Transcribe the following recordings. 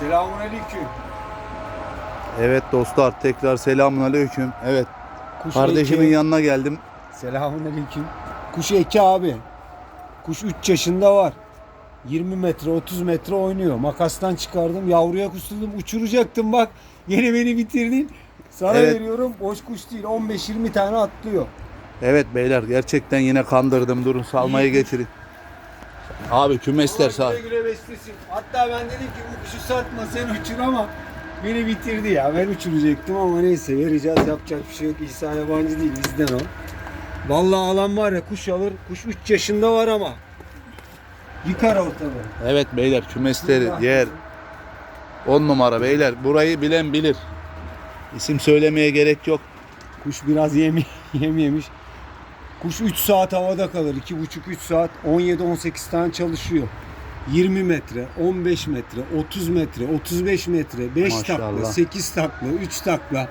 Selamun aleyküm. Evet dostlar tekrar selamun aleyküm. Evet Kuş kardeşimin eki. yanına geldim. Selamun aleyküm. Kuş eki abi. Kuş 3 yaşında var. 20 metre 30 metre oynuyor. Makastan çıkardım. Yavruya kustuldum. Uçuracaktım bak. Yine beni bitirdin. Sana Evet. veriyorum. Boş kuş değil. 15-20 tane atlıyor. Evet beyler gerçekten yine kandırdım. Durun salmayı İyi. getirin. Abi kümesler sağ. Güle güle beslesin. Hatta ben dedim ki bu kuşu satma sen uçur ama beni bitirdi ya. Ben uçuracaktım ama neyse vereceğiz yapacak bir şey yok. İsa yabancı değil bizden o. Vallahi alan var ya kuş alır. Kuş 3 yaşında var ama. Yıkar ortalığı. Evet beyler kümesleri yer. 10 numara beyler. Burayı bilen bilir. İsim söylemeye gerek yok. Kuş biraz yem, yem yemiş. Kuş 3 saat havada kalır. 2,5-3 saat. 17-18 tane çalışıyor. 20 metre, 15 metre, 30 metre, 35 metre, 5 Maşallah. takla, 8 takla, 3 takla.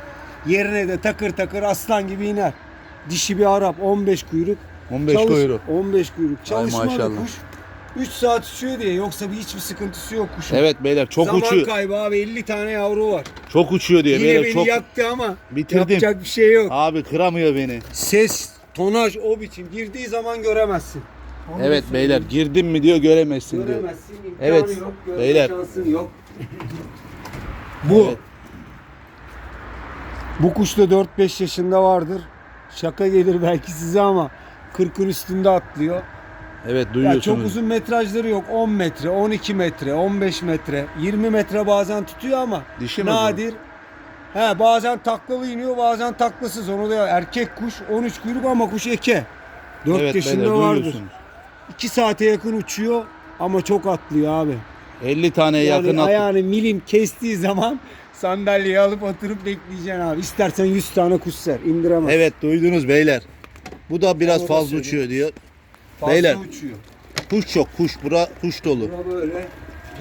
Yerine de takır takır aslan gibi iner. Dişi bir Arap 15 kuyruk. 15 Çalış- kuyruk. 15 kuyruk. Çalışmadı kuş. 3 saat uçuyor diye yoksa bir hiçbir sıkıntısı yok kuşun. Evet beyler çok Zaman uçuyor. kaybı abi 50 tane yavru var. Çok uçuyor diye Yine beyler beni çok. yaktı ama Bitirdim. yapacak bir şey yok. Abi kıramıyor beni. Ses, tonaj o biçim girdiği zaman göremezsin. Onu Evet da beyler söyleyeyim. girdim mi diyor göremezsin diyor. Göremezsin, imkanı Evet, yok, görme beyler. şansın yok. Bu Evet. bu kuş da 4-5 yaşında vardır. Şaka gelir belki size ama 40'ın üstünde atlıyor. Evet Ya duyuyorsunuz. çok uzun metrajları yok. 10 metre, 12 metre, 15 metre, 20 metre bazen tutuyor ama Dişi mi bu? nadir. He bazen taklalı iniyor, bazen taklasız. Onu da erkek kuş 13 kuyruk ama kuş eke. 4 Evet yaşında beyler vardır. duyuyorsunuz. 2 saate yakın uçuyor ama çok atlıyor abi. 50 tane Yani yakın at. ayağını milim kestiği zaman sandalyeyi alıp oturup bekleyeceksin abi. İstersen 100 tane kuş ser, indiremez. Evet duydunuz beyler. Bu da biraz fazla söyleyeyim. uçuyor diyor. Fazla beyler. uçuyor. Kuş çok kuş. Bura kuş dolu. Bura böyle.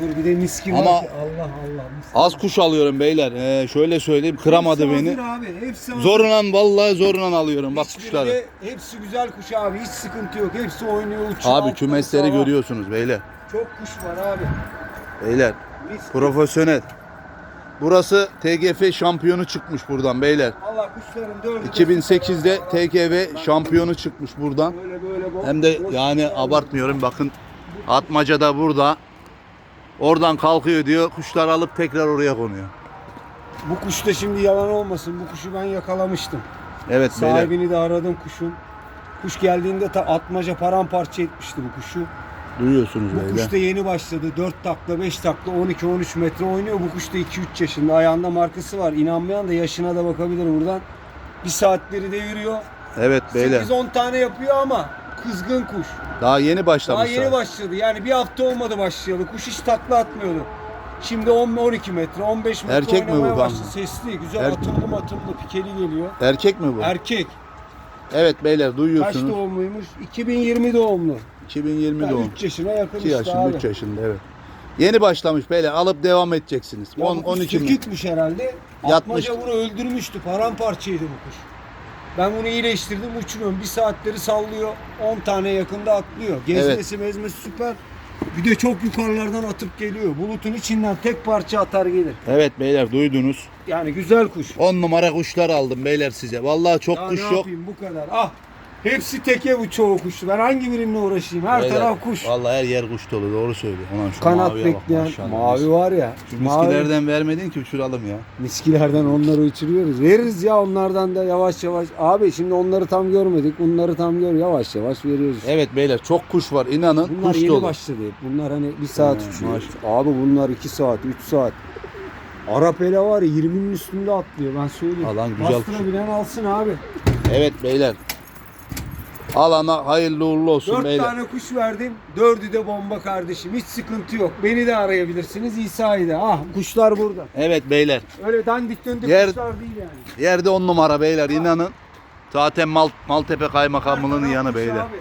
Dur bir de miskin Ama- var ki Allah Allah. miskin. Az kuş alıyorum beyler. Ee, şöyle söyleyeyim kıramadı Hepsi beni. Abi, hepsi hazır. Zorunan vallahi zorunan alıyorum bak Hiçbiri kuşları. de- hepsi güzel kuş abi. Hiç sıkıntı yok. Hepsi oynuyor, uçuyor. Abi kümesleri görüyorsunuz beyler. Çok kuş var abi. Beyler Mis. profesyonel. Burası TGF şampiyonu çıkmış buradan beyler. Allah kuşların dördü de 2008'de süper. TGV şampiyonu çıkmış buradan. Böyle böyle Hem de yani abartmıyorum bakın atmaca da burada. Oradan kalkıyor diyor kuşlar alıp tekrar oraya konuyor. Bu kuş da şimdi yalan olmasın. Bu kuşu ben yakalamıştım. Evet beyler. Sahibini de aradım kuşun. Kuş geldiğinde ta atmaca paramparça etmişti bu kuşu. Duyuyorsunuz Bu beyler. kuş da yeni başladı. 4 takla, 5 takla, 12-13 metre oynuyor. Bu kuş da 2-3 yaşında. Ayağında markası var. İnanmayan da yaşına da bakabilir buradan. Bir saatleri de yürüyor. Evet beyler. 8-10 tane yapıyor ama kızgın kuş. Daha yeni Daha başlamış. yeni başladı. Yani bir hafta olmadı başlayalı. Kuş hiç takla atmıyordu. Şimdi 10-12 metre, 15 metre Erkek mi bu başladı. Sesli, güzel Er- atımlı matımlı, pikeli geliyor. Erkek mi bu? Erkek. evet beyler Kaç duyuyorsunuz. doğumluymuş? 2020 doğumlu. 2020 Yani doğum. 3 yaşına yakın 2 işte yaşında, abi. 3 yaşında evet. Yeni başlamış beyler. Alıp devam edeceksiniz. Ya 10 bu kuş 12 mi? herhalde. Yatmış. Atmaca bunu öldürmüştü. Paramparçaydı bu kuş. Ben bunu iyileştirdim uçuruyorum. Bir saatleri sallıyor. 10 tane yakında atlıyor. Gezmesi mezmesi süper. Bir de çok yukarılardan atıp geliyor. Bulutun içinden tek parça atar gelir. Evet beyler duydunuz. Yani güzel kuş. 10 numara kuşlar aldım beyler size. Vallahi çok Daha kuş ne yok. yapayım bu kadar. Ah hepsi teke bu çoğu kuş. Ben hangi birinle uğraşayım? Her Beyler, taraf kuş. Vallahi her yer kuş dolu. Doğru söylüyor. Ulan şu Kanat maviye bak bekleyen maşallah. mavi var ya. Şu mavi- miskilerden vermedin ki uçuralım ya. Miskilerden onları uçuruyoruz. Veririz ya onlardan da yavaş yavaş. Abi şimdi onları tam görmedik. Bunları tam gör. Yavaş yavaş veriyoruz. Evet beyler çok kuş var. İnanın Bunlar kuş yeni dolu. başladı. Bunlar hani bir saat He, uçuyor. Abi bunlar 2 saat, 3 saat. Arap ele var ya 20'nin üstünde atlıyor ben söyleyeyim. Alan güzel kuş. Bastırabilen alsın abi. Evet beyler. Alana hayırlı uğurlu olsun 4 beyler. tane kuş verdim. 4'ü de bomba kardeşim. Hiç sıkıntı yok. Beni de arayabilirsiniz. İsa'yı da. Ah kuşlar burada. Evet beyler. Öyle dandik döndük Yer- kuşlar değil yani. Yerde 10 numara beyler inanın. Zaten Mal, Maltepe Kaymakamlığı'nın Her yanı kuş beyler. abi.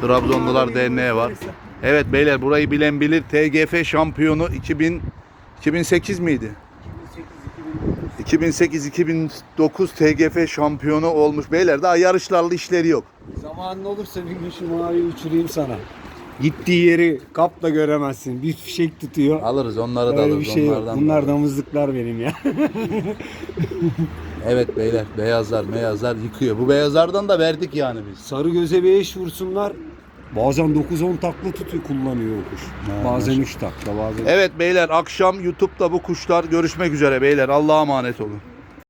Trabzonlular Derneği var. Evet beyler burayı bilen bilir. TGF şampiyonu 2000 2008 miydi? 2008-2009 TGF şampiyonu olmuş. Beyler daha yarışlarla işleri yok. Zamanın olursa bir gün şu maviyi uçurayım sana. Gittiği yeri kapla göremezsin. Bir fişek tutuyor. Alırız onları da Öyle alırız. bir şey yok. onlardan da Bunlar alırız. damızlıklar benim ya. Evet beyler beyazlar beyazlar yıkıyor. Bu beyazlardan da verdik yani biz. Sarı göze bir eş vursunlar. Bazen 9-10 takla tutuyor kullanıyor o kuş. Ha, bazen maşallah. 3 takla bazen. Evet beyler akşam YouTube'da bu kuşlar görüşmek üzere beyler. Allah'a emanet olun.